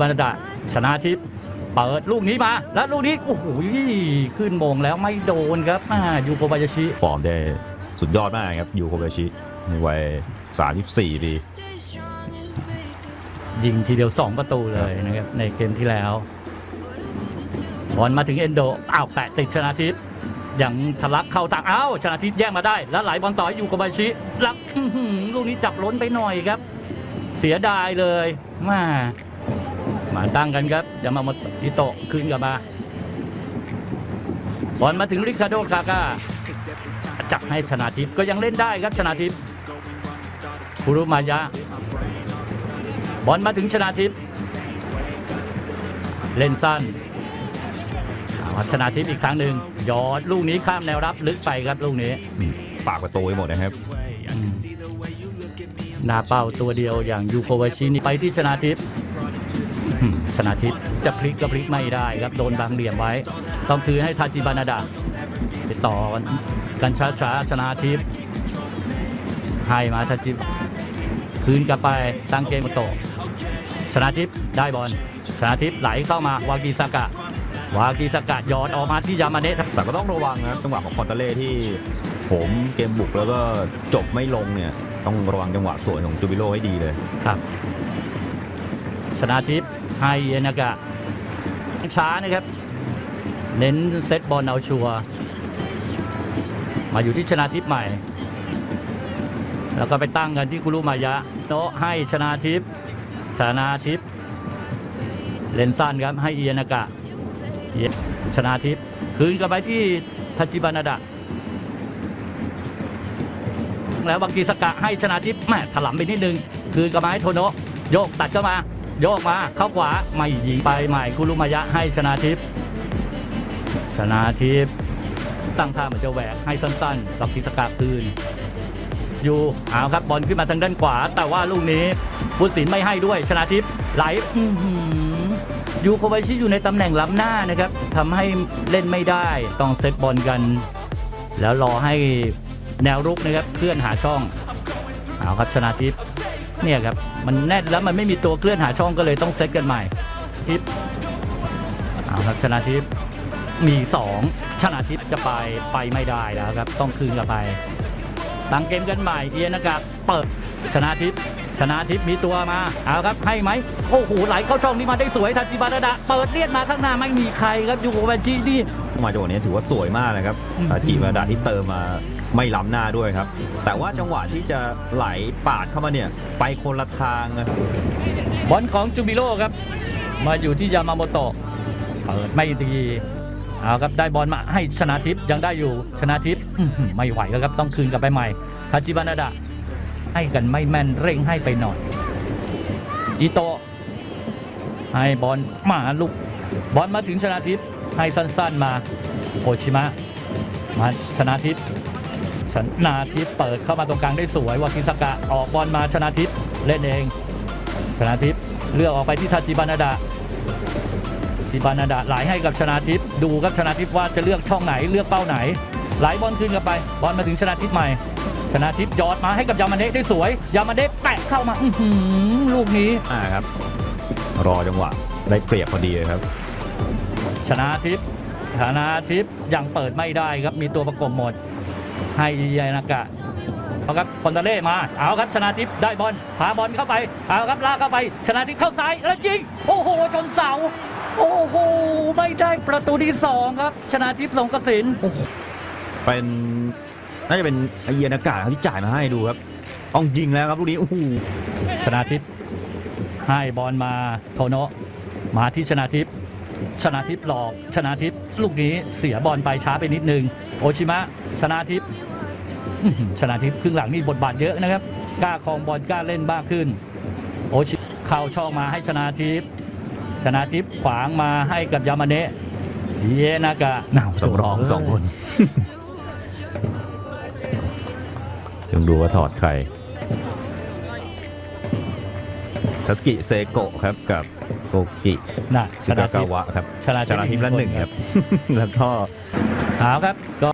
บานาดะชนะทิพย์เปิดลูกนี้มา แล้วลูกนี้โอ้โหขึ้นโมงแล้วไม่โดนครับอ่ายูโกบายาชิฟอร์มได้สุดยอดมากครับยูโคเบชิในวัย 34 ปี ยิงทีเดียว 2 ประตูเลยนะครับ ในเกมที่แล้วบอลมาถึงเอนโดอ้าวแตะติดชนะทิพย์ยังทะลักเข้าต่างอ้าวชนะทิพย์แย่งมาได้ แล้วไหลบอลต่อให้ยูโกบายาชิลักอื้อหือลูกนี้จับล้นไปหน่อยครับ เสียดายเลยมา มาตั้งกันครับยามาโมอิโตะคืนกลับมาบอลมาถึงริคาโดคาก้าจับให้ชนะทิพย์ก็ยังเล่นได้ครับชนะทิพย์คุรุมายะบอลมาถึงชนะทิพย์เล่นสั้นเอาครับชนะทิพย์อีกครั้งหนึ่งยอดลูกนี้ข้ามแนวรับลึกไปครับลูกนี้ปากประตูไปหมดนะครับอืมหน้าเป้าตัวเดียวอย่างยูโควาชินี่ไปที่ชนะทิพย์ อืมชนะทิพย์จะพลิกก็พลิกไม่ได้ครับ โดนบางเหลี่ยมไว้ ต้องคืนให้ทาจิบานาดะไปต่อกันช้าๆชนะทิพย์ให้มาทาจิคืนกลับไปตั้งเกมมาโตะชนะทิพย์ได้บอลชนะทิพย์ไหลเข้ามาวากิสากะ วากิสากะหยอดออกมาที่ยามาเนะแต่ก็ต้องระวังนะครับจังหวะของคอนเตเล่ที่ผมเกมบุกแล้วก็จบไม่ลงเนี่ย ต้องระวังจังหวะสวนของจูบิโลให้ดีเลยครับ ชนะทิพย์ ให้เอนากะช้านะครับ เน้นเซตบอลเอาชัวมาอยู่ที่ชนะทิพย์ใหม่ แล้วก็ไปตั้งกันที่คุรุมายะโนะให้ชนะทิพย์ชนะทิพย์เลนสั้นครับให้เอียนากะชนะทิพย์คืนกลับไปที่ทัจิบานาดะแล้วบางกีสกะให้ชนะทิพย์แม่ถลำไปนิดนึง คืนกลับมาให้โทโนะโยกตัดเข้ามา โยกมาเข้าขวาไม่ยิงไปใหม่คุรุมายะให้ชนะทิพย์ชนะทิพย์ตั้งท่าเหมือนจะแหวกให้สั้นๆบางกีสกะคืน อยู่เอาครับบอลขึ้นมาทางด้านขวา แต่ว่าลูกนี้พุทธศิลป์ไม่ให้ด้วยชนะทิพย์ไหลอยูโคบาชิอยู่ในตำแหน่งล้ำหน้านะครับทำให้เล่นไม่ได้ต้องเซตบอลกัน แล้วรอให้แนวรุกนะครับเคลื่อนหาช่องเอาครับชนะทิพย์ เนี่ยครับ มันแน่นแล้วมันไม่มีตัวเคลื่อนหาช่องก็เลยต้องเซตกันใหม่ทิพย์เอาครับชนะทิพย์มีสองชนะทิพย์จะไปไปไม่ได้แล้วครับ ต้องคืนกลับไปตั้งเกมกันใหม่เอียนากาเปิดชนะทิพย์ชนะทิพย์มีตัวมาเอาครับให้ไหมโอ้โหไหลเข้าช่องนี้มาได้สวยทันจิบาดาดะเปิดเลียดมาข้างหน้าไม่มีใครครับยูโกแวนจีนี่มาจังหวะนี้ถือว่าสวยมากนะครับอืมอาจิมาดาที่เติมมา ไม่ล้ำหน้าด้วยครับ แต่ว่าจังหวะที่จะไหลปาดเข้ามาเนี่ย ไปคนละทางบอลของจูบิโร่ครับ มาอยู่ที่ยามาโมโตะเปิดไม่ดีเอาครับได้บอลมาให้ชนะทิพย์ยังได้อยู่ชนะทิพย์ไม่ไหวแล้วครับต้องคืนกลับไปใหม่ทาจิบานาดะให้กันไม่แม่นเร่งให้ไปหน่อยอิโตะให้บอลมาลูกบอลมาถึงชนะทิพย์ให้สั้นๆมาโอชิมะมาชนะทิพย์ ชนะทิพย์เปิดเข้ามาตรงกลางได้สวยวากิสกะออกบอลมาชนะทิพย์เล่นเอง ชนะทิพย์เลือกออกไปที่ทาจิบานาดะจิบานาดะไหลให้กับชนะทิพย์ดูครับชนะทิพย์ว่าจะเลือกช่องไหนเลือกเป้าไหนไหลบอลขึ้นกลับไป บอลมาถึงชนะทิพย์ใหม่ ชนะทิพย์ยอดมาให้กับยามาเนะได้สวย ยามาเนะแตะเข้ามาอื้อหือลูกนี้อ่าครับ รอจังหวะได้เปรียบพอดีเลยครับ ชนะทิพย์ชนะทิพย์ยังเปิดไม่ได้ครับมีตัวประกบหมด ให้ยานากะเอาครับคอนเตเล่มา เอาครับชนะทิพย์ได้บอลพาบอลเข้าไป เอาครับลากเข้าไป ชนะทิพย์เข้าซ้ายแล้วยิง โอ้โหชนเสา โอ้โห ไม่ได้ประตูที่สองครับ ชนะทิพย์สงกสินเป็นน่าจะเป็นไอเยียนอากาศครับที่จ่ายมาให้ดูครับต้องยิงแล้วครับลูกนี้โอ้โหชนะทิพย์ให้บอลมาโทโนะมาที่ชนะทิพย์ ชนะทิพย์หลอกชนะทิพย์ลูกนี้เสียบอลไปช้าไปนิดนึง โอชิมะ ชนะทิพย์ชนะทิพย์ครึ่งหลังนี่บทบาทเยอะนะครับ กล้าครองบอลกล้าเล่นบ้างขึ้น โอชิเข้าช่องมาให้ชนะทิพย์ชนะทิพย์ขวางมาให้กับยามาเนะเยนากะหนาสำรองสองคนยังดูว่าถอดใครทัสกิเซโกะครับกับ โกกิน่ะชชินะกาทิกาพย์วะครับชนะทิพย์ชนะทิพย์ละหนึ่งครับ แล้วก็ เอาครับก็